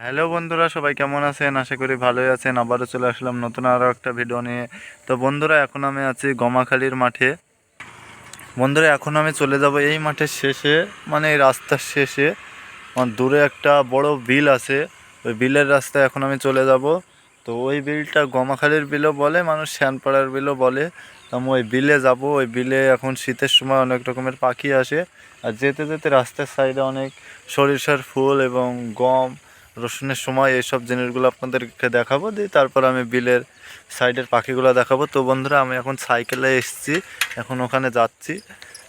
Hello বন্ধুরা, সবাই কেমন আছেন? আশা করি ভালোই আছেন। আবারও চলে আসলাম নতুন আরও একটা ভিডিও নিয়ে। তো বন্ধুরা, এখন আমি আছি গমাখালির মাঠে। বন্ধুরা, এখন আমি চলে যাব এই মাঠের শেষে মানে এই রাস্তার শেষে। আমার দূরে একটা বড় বিল আছে। ওই বিলের রাস্তায় এখন আমি চলে যাব। তো ওই বিলটা গমাখালির বিলও বলে, মানুষ শ্যানপাড়ার বিলও বলে। তো আমি ওই বিলে যাব। ওই বিলে এখন শীতের সময় অনেক রকমের পাখি আসে। আর যেতে যেতে রাস্তার সাইডে অনেক সরিষার ফুল এবং গম রসুনের সময় এইসব জিনিসগুলো আপনাদেরকে দেখাবো, দিয়ে তারপর আমি বিলের সাইডের পাখিগুলো দেখাবো। তো বন্ধুরা, আমি এখন সাইকেলে এসেছি, এখন ওখানে যাচ্ছি।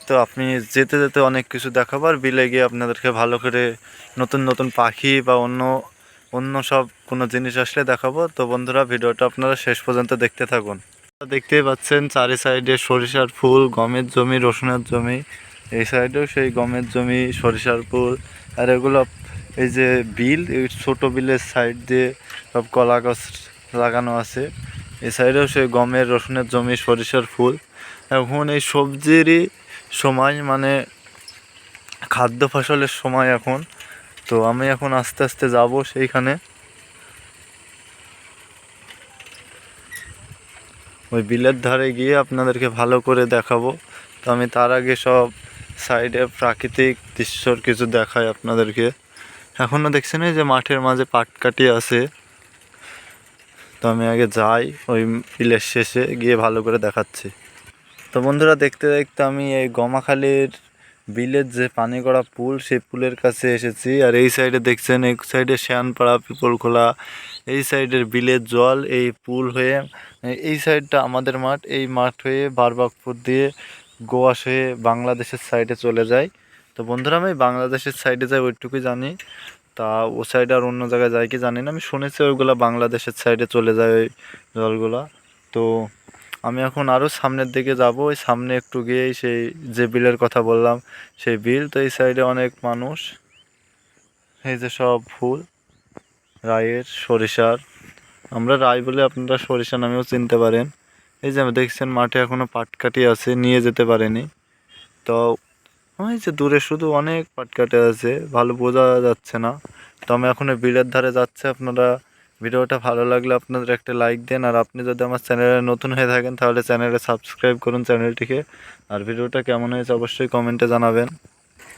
তো আপনি যেতে যেতে অনেক কিছু দেখাবো, আর বিলে গিয়ে আপনাদেরকে ভালো করে নতুন নতুন পাখি বা অন্য অন্য সব কোনো জিনিস আসলে দেখাবো। তো বন্ধুরা, ভিডিওটা আপনারা শেষ পর্যন্ত দেখতে থাকুন। দেখতেই পাচ্ছেন, চারি সাইডে সরিষার ফুল, গমের জমি, রসুনের জমি। এই সাইডেও সেই গমের জমি, সরিষার ফুল, আর এগুলো এই যে বিল, এই ছোট বিলের সাইড দিয়ে সব কলা গাছ লাগানো আছে। এই সাইডেও সেই গমের, রসুনের জমি, সরিষার ফুল। এখন এই সবজিরই সময় মানে খাদ্য ফসলের সময় এখন। তো আমি এখন আস্তে আস্তে যাব সেইখানে। ওই বিলের ধারে গিয়ে আপনাদেরকে ভালো করে দেখাবো। তো আমি তার আগে সব সাইডে প্রাকৃতিক দৃশ্যর কিছু দেখাই আপনাদেরকে। এখনও দেখছেন যে মাঠের মাঝে পাটকাঠি আছে। তো আমি আগে যাই, ওই বিলের শেষে গিয়ে ভালো করে দেখাচ্ছি। তো বন্ধুরা, দেখতে দেখতে আমি এই গমাখালির বিলের যে পানি করা পুল, সেই পুলের কাছে এসেছি। আর এই সাইডে দেখছেন, এই সাইডে শ্যানপাড়া পিপল খোলা এই সাইডের বিলের জল, এই পুল হয়ে, এই সাইডটা আমাদের মাঠ। এই মাঠ হয়ে বারবাগপুর দিয়ে গোয়াস হয়ে বাংলাদেশের সাইডে চলে যায়। তো বন্ধুরা, আমি বাংলাদেশের সাইডে যাই, ওইটুকুই জানি। তা ও সাইডে আর অন্য জায়গায় যায় কি জানি না। আমি শুনেছি ওইগুলো বাংলাদেশের সাইডে চলে যায় ওই জলগুলা তো আমি এখন আরও সামনের দিকে যাব। ওই সামনে একটু গিয়েই সেই যে বিলের কথা বললাম, সেই বিল। তো এই সাইডে অনেক মানুষ। এই যে সব ফুল, রায়ের সরিষার। আমরা রায় বলে আপনারা সরিষা নামেও চিনতে পারেন। এই যে দেখছেন, মাঠে এখনও পাটকাঠি আছে, নিয়ে যেতে পারেনি। তো ওই যে দূরে শুধু অনেক পাটকাঠি আছে, ভালো বোঝা যাচ্ছে না। তো আমি এখন বিলের ধারে যাচ্ছে, আপনারা ভিডিওটা ভালো লাগলে আপনাদের একটা লাইক দেন, আর আপনি যদি আমার চ্যানেলে নতুন হয়ে থাকেন, তাহলে চ্যানেলে সাবস্ক্রাইব করুন চ্যানেলটিকে আর ভিডিওটা কেমন হয়েছে অবশ্যই কমেন্টে জানাবেন।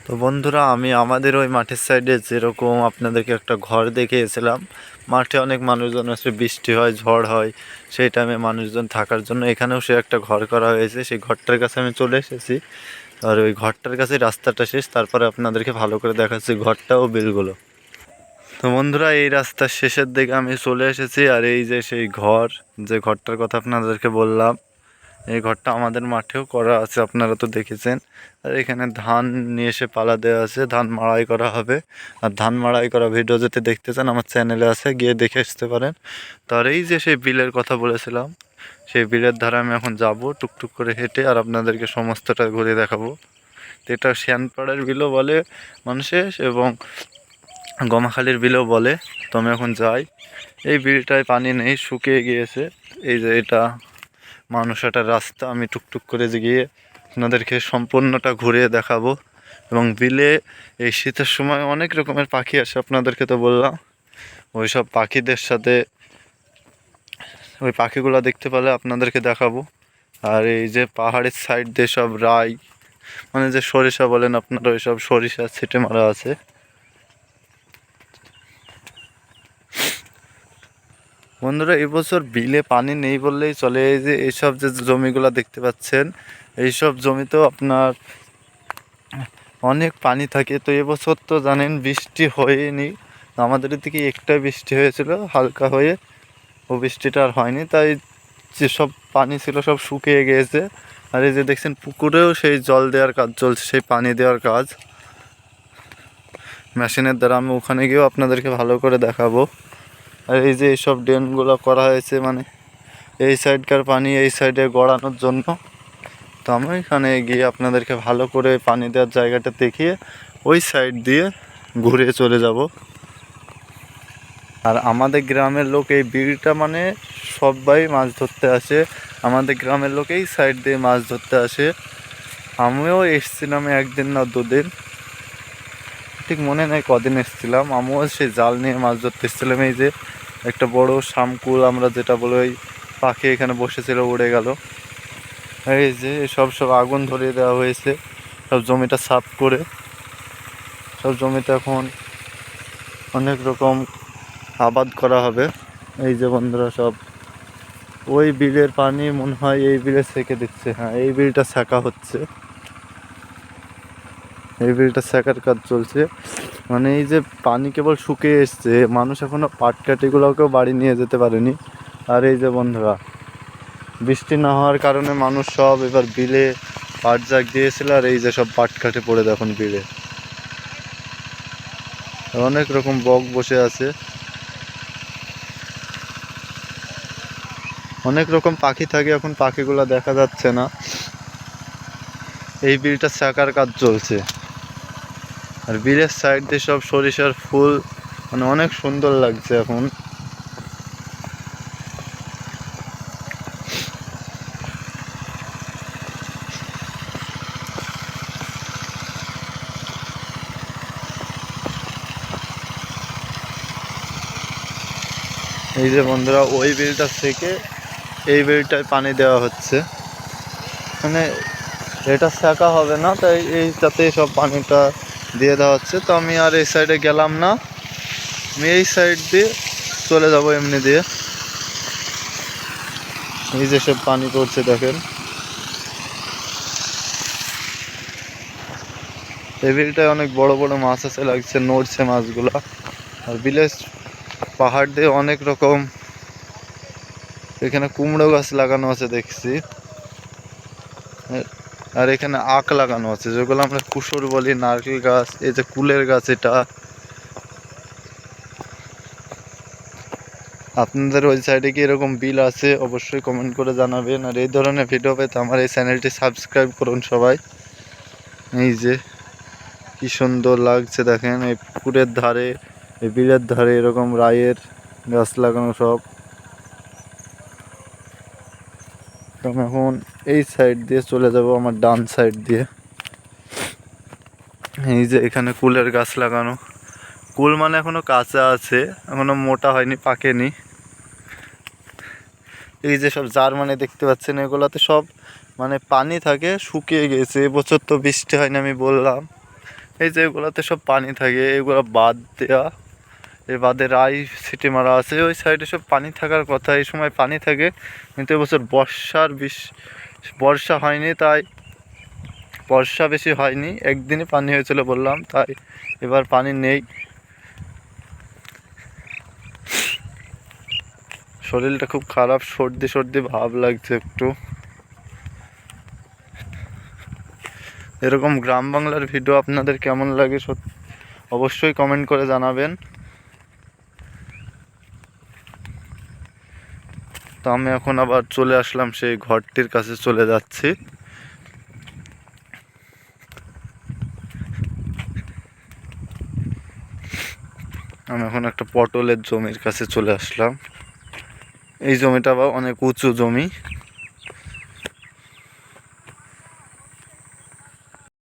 তো বন্ধুরা, আমি আমাদের ওই মাঠের সাইডে যেরকম আপনাদেরকে একটা ঘর দেখিয়েছিলাম, মাঠে অনেক মানুষজন আছে, বৃষ্টি হয়, ঝড় হয়, সেই টাইমে মানুষজন থাকার জন্য এখানেও সে একটা ঘর করা হয়েছে, সেই ঘরটার কাছে আমি চলে এসেছি। আর ওই ঘরটার কাছে রাস্তাটা শেষ, তারপরে আপনাদেরকে ভালো করে দেখাচ্ছি ঘরটা ও বিলগুলো। তো বন্ধুরা, এই রাস্তার শেষের দিকে আমি চলে এসেছি, আর এই যে সেই ঘর, যে ঘরটার কথা আপনাদেরকে বললাম, এই ঘরটা আমাদের মাঠেও করা আছে, আপনারা তো দেখেছেন। আর এখানে ধান নিয়ে এসে পালা দেওয়া আছে, ধান মাড়াই করা হবে। আর ধান মাড়াই করা ভিডিও যেতে দেখতে চান, আমার চ্যানেলে আছে, গিয়ে দেখে আসতে পারেন। তার এই যে সেই বিলের কথা বলেছিলাম সেই বিলের ধারে আমি এখন যাব, টুকটুক করে হেঁটে আর আপনাদেরকে সমস্তটা ঘুরে দেখাবো। তো এটা শ্যানপাড়ার বিলও বলে মানুষে এবং গমাখালির বিলও বলে। তো আমি এখন যাই। এই বিলটায় পানি নেই, শুকিয়ে গিয়েছে। এই যে এটা মানুষাটার রাস্তা, আমি টুকটুক করে গিয়ে আপনাদেরকে সম্পূর্ণটা ঘুরিয়ে দেখাবো। এবং বিলে এই শীতের সময় অনেক রকমের পাখি আসে, আপনাদেরকে তো বললাম। ওই সব পাখিদের সাথে ওই পাখিগুলো দেখতে পেলে আপনাদেরকে দেখাবো। আর এই যে পাহাড়ের সাইড দিয়ে সব রাই মানে যে সরিষা বলেন আপনারা, ওই সব সরিষা ছিটে মারা আছে। বন্ধুরা এবছর বিলে পানি নেই বললেই চলে। এই যে এইসব যে জমিগুলো দেখতে পাচ্ছেন, এইসব জমিতেও আপনার অনেক পানি থাকে। তো এবছর তো জানেন বৃষ্টি হয়নি। আমাদের দিকে একটা বৃষ্টি হয়েছিল, হালকা হয়ে বৃষ্টিটা আর হয়নি, তাই যেসব পানি ছিল সব শুকিয়ে গিয়েছে আর এই যে দেখছেন পুকুরেও সেই জল দেওয়ার কাজ চলছে, সেই পানি দেওয়ার কাজ। মেশিনের দ্বারা আমি ওখানে গিয়েও আপনাদেরকে ভালো করে দেখাবো। আর এই যে এইসব ড্রেনগুলো করা হয়েছে মানে এই সাইডকার পানি এই সাইডে গড়ানোর জন্য। তো আমি এখানে গিয়ে আপনাদেরকে ভালো করে পানি দেওয়ার জায়গাটা দেখিয়ে ওই সাইড দিয়ে ঘুরে চলে যাব। আর আমাদের গ্রামের লোক এই বিড়িটা মানে সবাই মাছ ধরতে আসে। আমাদের গ্রামের লোক এই সাইড দিয়ে মাছ ধরতে আসে। আমিও এসেছিলাম একদিন না দুদিন। ঠিক মনে নেই কদিন এসেছিলাম। আমিও সেই জাল নিয়ে মাছ ধরতে এসেছিলাম। এই যে একটা বড় শামকুল আমরা যেটা বলি ওই পাখি এখানে বসেছিল, উড়ে গেল। এই যে সব সব আগুন ধরিয়ে দেওয়া হয়েছে। সব জমিটা সাফ করে। সব জমিতে এখন অনেক রকম আবাদ করা হবে। এই যে বন্ধুরা সব। ওই বিলের পানি মনে হয় এই বিলে সেকে দিচ্ছে। হ্যাঁ এই বিলটা সেকা হচ্ছে। এই বিলটা সেকার কাজ চলছে। মানে এই যে পানি কেবল শুকিয়ে এসছে, মানুষ এখনও পাটকাঠিগুলোকেও বাড়ি নিয়ে যেতে পারেনি। আর এই যে বন্ধুরা, বৃষ্টি না হওয়ার কারণে মানুষ সব এবার বিলে পাট জাগ দিয়েছিল, আর এই যে সব পাটকাঠি পড়ে দেখুন বিলে। অনেক রকম বক বসে আছে। অনেক রকম পাখি থাকে, এখন পাখিগুলো দেখা যাচ্ছে না। এই বিলটা শাকার কাজ চলছে। আর বিলের সাইড দিয়ে সব সরিষার ফুল মানে অনেক সুন্দর লাগছে এখন। এই যে বন্ধুরা, ওই বিলটা থেকে এই বিলটায় পানি দেওয়া হচ্ছে। মানে এটা শাখা হবে না, তাই এইটাতে সব পানিটা দিয়ে দেওয়া হচ্ছে। তো আমি আর এই সাইডে গেলাম না। আমি এই সাইড দিয়ে চলে যাব এমনি দিয়ে। এই যে সব পানি পড়ছে, দেখেন। এই বিলটায় অনেক বড় বড় মাছ আছে, লাগছে নড়ছে মাছগুলা। আর বিলেজ পাহাড় দিয়ে অনেক রকম এখানে কুমড়ো গাছ লাগানো আছে দেখছি। আর এখানে আখ লাগানো আছে, যেগুলো আমরা কুসুর বলি, নারকেল গাছ, এই যে কুলের গাছ এটা। আপনাদের ওই সাইডে কি এরকম বিল আছে? অবশ্যই কমেন্ট করে জানাবেন। আর এই ধরনের ভিডিও পেতে আমার এই চ্যানেলটি সাবস্ক্রাইব করুন সবাই। এই যে কি সুন্দর লাগছে দেখেন, এই পুকুরের ধারে, এই বিলের ধারে এরকম রায়ের গাছ লাগানো সব। তো আমি এখন এই সাইড দিয়ে চলে যাব, আমার ডান সাইড দিয়ে। এই যে এখানে কুলের গাছ লাগানো। কুল মানে এখনও কাঁচা আছে, এখনও মোটা হয়নি, পাকেনি। এই যে সব জার্মানি দেখতে পাচ্ছেন, এগুলোতে সব মানে পানি থাকে, শুকিয়ে গেছে। এবছর তো বৃষ্টি হয়নি আমি বললাম। এই যে এগুলোতে সব পানি থাকে, এগুলো বাদ দেওয়া এই বাদে রাই, সিটি মারা আছে। ওই সাইডে সব পানি থাকার কথা, এই সময় পানি থাকে। কিন্তু এবছর বর্ষার বিশ, বর্ষা হয়নি, তাই বর্ষা বেশি হয়নি। একদিনই পানি হয়েছিল বললাম, তাই এবার পানি নেই। শরীরটা খুব খারাপ, সর্দি সর্দি ভাব লাগছে একটু। এরকম গ্রাম বাংলার ভিডিও আপনাদের কেমন লাগে অবশ্যই কমেন্ট করে জানাবেন। তো আমি এখন আবার চলে আসলাম সেই ঘরটির কাছে চলে যাচ্ছি। আমি এখন একটা পটলের জমির কাছে চলে আসলাম। এই জমিটা আবার অনেক উঁচু জমি।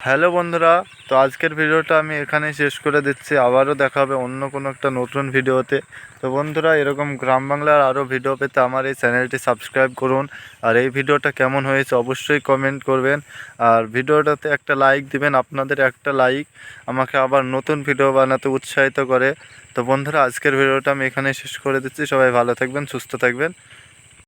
হ্যালো বন্ধুরা, তো আজকের ভিডিওটা আমি এখানেই শেষ করে দিচ্ছি। আবারও দেখা হবে অন্য কোনো একটা নতুন ভিডিওতে। তো বন্ধুরা, এরকম গ্রাম বাংলার আরও ভিডিও পেতে আমার এই চ্যানেলটি সাবস্ক্রাইব করুন। আর এই ভিডিওটা কেমন হয়েছে অবশ্যই কমেন্ট করবেন। আর ভিডিওটাতে একটা লাইক দিবেন, আপনাদের একটা লাইক আমাকে আবার নতুন ভিডিও বানাতে উৎসাহিত করে। তো বন্ধুরা, আজকের ভিডিওটা আমি এখানেই শেষ করে দিচ্ছি। সবাই ভালো থাকবেন, সুস্থ থাকবেন।